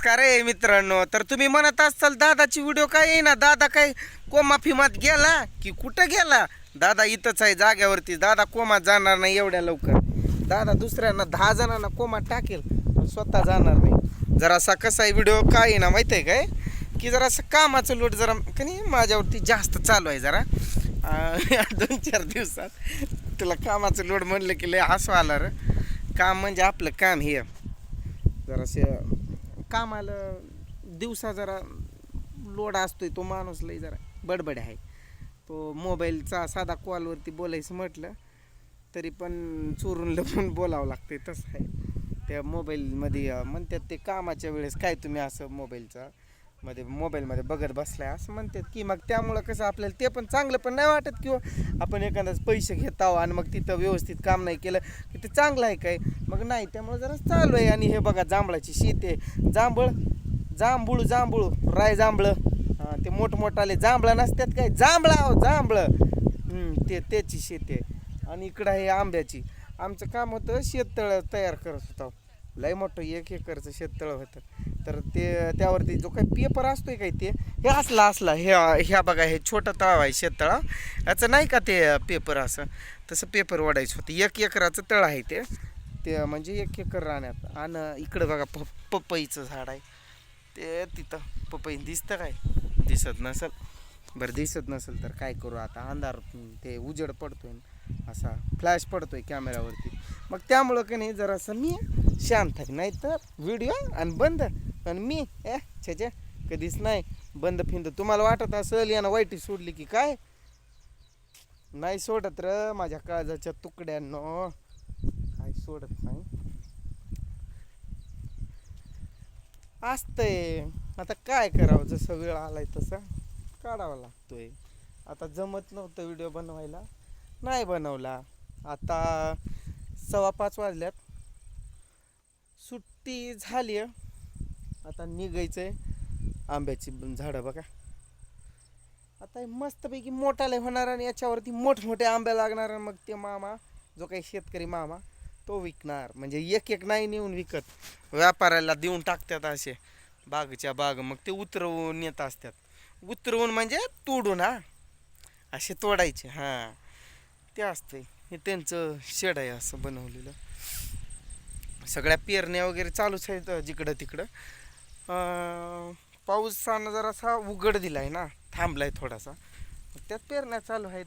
नमस्कार आहे मित्रांनो. तर तुम्ही म्हणत असाल दादाची व्हिडिओ काय येईना दादा काय कोमा फिमात गेला की कुठं गेला? दादा इथंच आहे जाग्यावरती दादा कोमात जाणार नाही एवढ्या लवकर. दादा दुसऱ्यांना दहा जणांना कोमात टाकेल पण स्वतः जाणार नाही. जरासा कसा आहे व्हिडिओ काय येईना माहिती आहे काय? की जरासं कामाचं लोट जरा का नाही माझ्यावरती जास्त चालू आहे जरा. दोन चार दिवसात. तुला कामाचं लोड म्हणलं की लय हसू आला र. काम म्हणजे आपलं काम हे. जरासे कामाला दिवसा जरा लोड असतोय तो माणूस लई जरा बडबड आहे. तो मोबाईलचा साधा कॉलवरती बोलायचं म्हटलं तरी पण चोरून लपून बोलावं लागते तसं आहे. त्या मोबाईलमध्ये म्हणतात ते कामाच्या वेळेस काय तुम्ही असं मोबाईलचा मध्ये मोबाईलमध्ये बघत बसलाय असं म्हणतात की मग त्यामुळं कसं आपल्याला ते पण चांगलं पण नाही वाटत किंवा आपण एखादाच पैसे घेत आहो आणि मग तिथं व्यवस्थित काम नाही केलं की ते चांगलं आहे काय? मग नाही त्यामुळं जरा चालू आहे. आणि हे बघा जांभळाची शेती आहे. जांभळ जांभूळ जांभूळ राय जांभळं. हां ते मोठमोठाले जांभळं नसतात काय? जांभळा आहो जांभळं. ते त्याची शेती आहे. आणि इकडं आहे आंब्याची. आमचं काम होतं शेततळं तयार करत होतो. लय मोठं एक एकरचं शेततळ होतं. तर ते त्यावरती जो काही पेपर असतोय काय ते हे असला असला हे ह्या बघा हे छोटं तळाव आहे शेततळा. याचं नाही का ते पेपर असं? तसं पेपर ओढायचं होतं. एक एकराचं तळ आहे ते. ते म्हणजे एक एकर राहण्यात. आणि इकडं बघा प पपईचं झाड आहे. ते तिथं पपई दिसतं काय? दिसत नसेल. बरं दिसत नसेल तर काय करू आता? अंधार ते उजेड पडतोय असा. फ्लॅश पडतोय कॅमेऱ्यावरती मग त्यामुळं की नाही जरासं मी शांत आहे. नाही तर व्हिडिओ आणि बंद. आणि मी ए छे कधीच नाही बंद फिंद. तुम्हाला वाटत असेल यानं वाईटी सोडली की काय? नाही सोडत र माझ्या काळजाच्या तुकड्यांनो. काय सोडत नाही. असतंय. आता काय करावं? जसं वेळ आलाय तसं काढावा लागतोय. आता जमत नव्हतं व्हिडिओ बनवायला. नाही बनवला. आता सव्वा पाच वाजल्यात. सुट्टी झाली आता निघायचंय आंब्याची झाडं बघा. आता हे मस्तपैकी मोठाले होणार आणि याच्यावरती मोठमोठे आंबे लागणार मग ते मामा जो काही शेतकरी मामा तो विकणार. म्हणजे एक एक नाही नेऊन विकत. व्यापाऱ्याला देऊन टाकतात असे. बागच्या बाग मग ते उतरवून येत असतात. उतरवून म्हणजे तोडून हा. असे तोडायचे हां. ते असते हे त्यांचं शेड आहे असं बनवलेलं. सगळ्या पेरण्या वगैरे चालूच आहेत जिकडं तिकडं. पाऊसानं जरासा उघड दिला आहे ना थांबलाय थोडासा. मग त्यात पेरण्या चालू आहेत.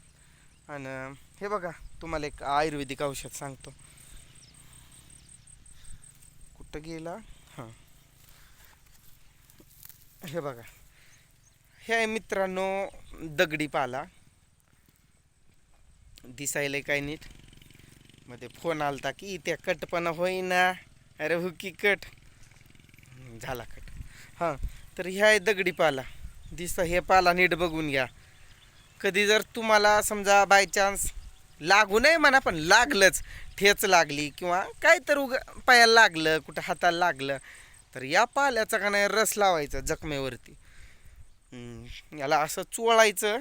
आणि हे बघा तुम्हाला एक आयुर्वेदिक औषध सांगतो. कुठं गेला? हां. हे बघा. हे आहे मित्रांनो दगडी पाला. दिसायला काय नीट. मध्ये फोन आलता की त्या कटपणा होईना. अरे हो की कट. झाला कट. हां तर ह्या आहे दगडी पाला. दिसा हे पाला नीट बघून घ्या. कधी जर तुम्हाला समजा बाय चान्स लागू नये म्हणा पण लागलंच. ठेच लागली किंवा काय तर उग पायाला लागलं कुठं हाताला लागलं तर या पाल्याचा का नाही रस लावायचा जखमेवरती. याला असं चोळायचं.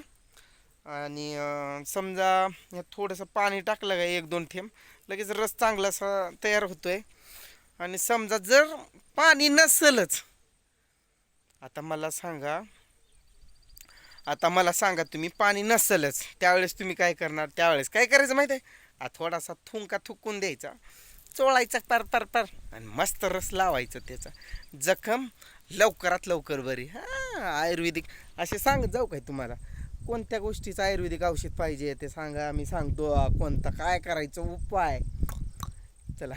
आणि समजा थोडंसं पाणी टाकलं का एक दोन थेंब लगेच रस चांगला असा तयार होतोय. आणि समजा जर पाणी नसेलच आता मला सांगा आता मला सांगा तुम्ही पाणी नसेलच त्यावेळेस तुम्ही काय करणार? त्यावेळेस काय करायचं माहिती आहे? आ थोडासा थुंका थुकून द्यायचा. चोळायचा पर पर पर आणि मस्त रस लावायचा त्याचा. जखम लवकरात लवकर बरी. हां आयुर्वेदिक. असे सांगत जाऊ काय तुम्हाला? कोणत्या गोष्टीचं आयुर्वेदिक औषध पाहिजे ते सांगा आम्ही सांगतो कोणता काय करायचं उपाय. चला.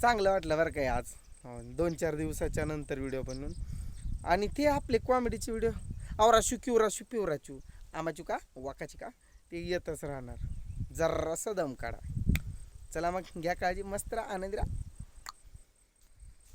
चांगलं वाटलं बरं काय आज. हो, दोन चार दिवसाच्या नंतर व्हिडिओ बनवून. आणि ते आपले कॉमेडीचे व्हिडिओ आवराशू किवराशू पिवराचू आमाचू का? वाकाची का? ते येतच राहणार. जरासं दम काढा. चला मग घ्या काळजी. मस्त राहा आनंदी राहा.